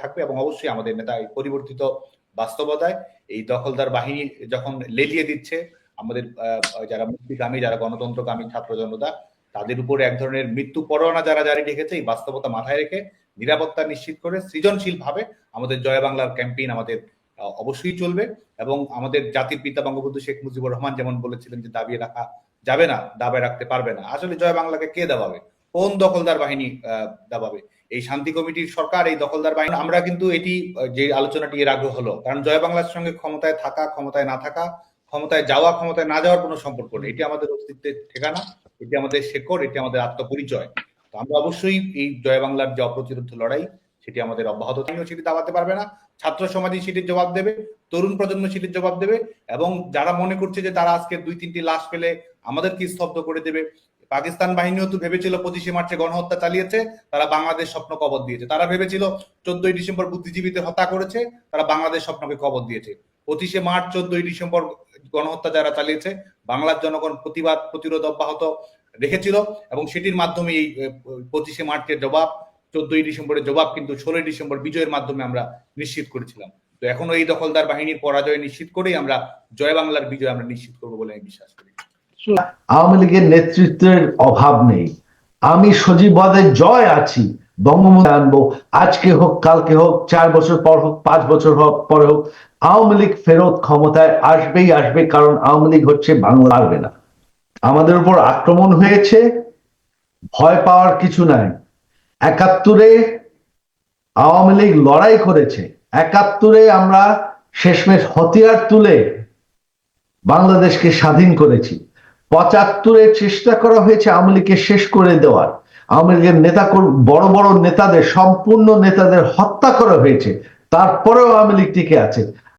থাকবে এবং অবশ্যই আমাদের নেতা এই পরিবর্তিত বাস্তবতায় এই দখলদার বাহিনী যখন লেলিয়ে দিচ্ছে, আমাদের যারা মুক্তিকামী, যারা গণতন্ত্রকামী ছাত্র জনতা, তাদের উপরে এক ধরনের মৃত্যু পরোয়ানা যারা জারি রেখেছে, এই বাস্তবতা মাথায় রেখে নিরাপত্তা নিশ্চিত করে সৃজনশীল ভাবে আমাদের জয় বাংলার ক্যাম্পেইন আমাদের অবশ্যই চলবে এবং আমাদের জাতির পিতা বঙ্গবন্ধু শেখ মুজিবুর রহমান যেমন বলেছিলেন যে, দাবিয়ে রাখা যাবে না দাবায় রাখতে পারবে না। আসলে জয় বাংলাকে কে দাবাবে কোন দখলদার বাহিনী দাবাবে? এই শান্তি কমিটির সরকার, এই দখলদার বাহিনী, আমরা কিন্তু এটি যে আলোচনাটি এর আগে হলো। কারণ জয় বাংলার সঙ্গে ক্ষমতায় থাকা, ক্ষমতায় না থাকা, ক্ষমতায় যাওয়া, ক্ষমতায় না যাওয়ার কোনো সম্পর্ক নেই। এটি আমাদের অস্তিত্বের ঠিকানা, এটি আমাদের শেকড়, এটি আমাদের আত্মপরিচয়। তো আমরা অবশ্যই এই জয় বাংলার যে অপ্রতিরোধ লড়াই, সেটি আমাদের অব্যাহত থাকলেও সেটি দাবাতে পারবে না। ছাত্র সমাজই সেটির জবাব দেবে, তরুণ প্রজন্ম সেটির জবাব দেবে, এবং যারা মনে করছে যে তারা আজকে দুই তিনটি লাশ পেলে আমাদেরকে স্তব্ধ করে দেবে পাকিস্তান বাহিনীও তো ভেবেছিল পঁচিশে মার্চে গণহত্যা চালিয়েছে, তারা বাংলাদেশ স্বপ্ন কবর দিয়েছে। তারা ভেবেছিল চোদ্দই ডিসেম্বর বুদ্ধিজীবীদের হত্যা করেছে, তারা বাংলাদেশ স্বপ্নকে কবর দিয়েছে। পঁচিশে মার্চ, চোদ্দই ডিসেম্বর গণহত্যা যারা চালিয়েছে, বাংলার জনগণ প্রতিবাদ, প্রতিরোধ অব্যাহত রেখেছিল এবং সেটির মাধ্যমে এই পঁচিশে মার্চের জবাব, চোদ্দই ডিসেম্বরের জবাব কিন্তু ষোলোই ডিসেম্বর বিজয়ের মাধ্যমে আমরা নিশ্চিত করেছিলাম। তো এখনও এই দখলদার বাহিনীর পরাজয় নিশ্চিত করেই আমরা জয় বাংলার বিজয় আমরা নিশ্চিত করব বলে আমি বিশ্বাস করি। আওয়ামী লীগের নেতৃত্বের অভাব নেই। আমি সজীবদের জয় আছি, বঙ্গবন্ধু আনব। আজকে হোক, কালকে হোক, চার বছর পর হোক, পাঁচ বছর হোক, পরে হোক, আওয়ামী লীগ ফেরত ক্ষমতায় আসবেই আসবে, কারণ আওয়ামী লীগ হচ্ছে বাংলা পারবে না আমাদের উপর আক্রমণ হয়েছে, ভয় পাওয়ার কিছু নাই। একাত্তরে আওয়ামী লীগ লড়াই করেছে। একাত্তরে আমরা শেষমেশ হতিয়ার তুলে বাংলাদেশকে স্বাধীন করেছি। পঁচাত্তরে চেষ্টা করা হয়েছে আওয়ামী লীগকে শেষ করে দেওয়ার। আওয়ামী লীগের নেতা বড় বড় নেতাদের, সম্পূর্ণ নেতাদের হত্যা করা হয়েছে। তারপরেও আওয়ামী লীগ টিকে আছে।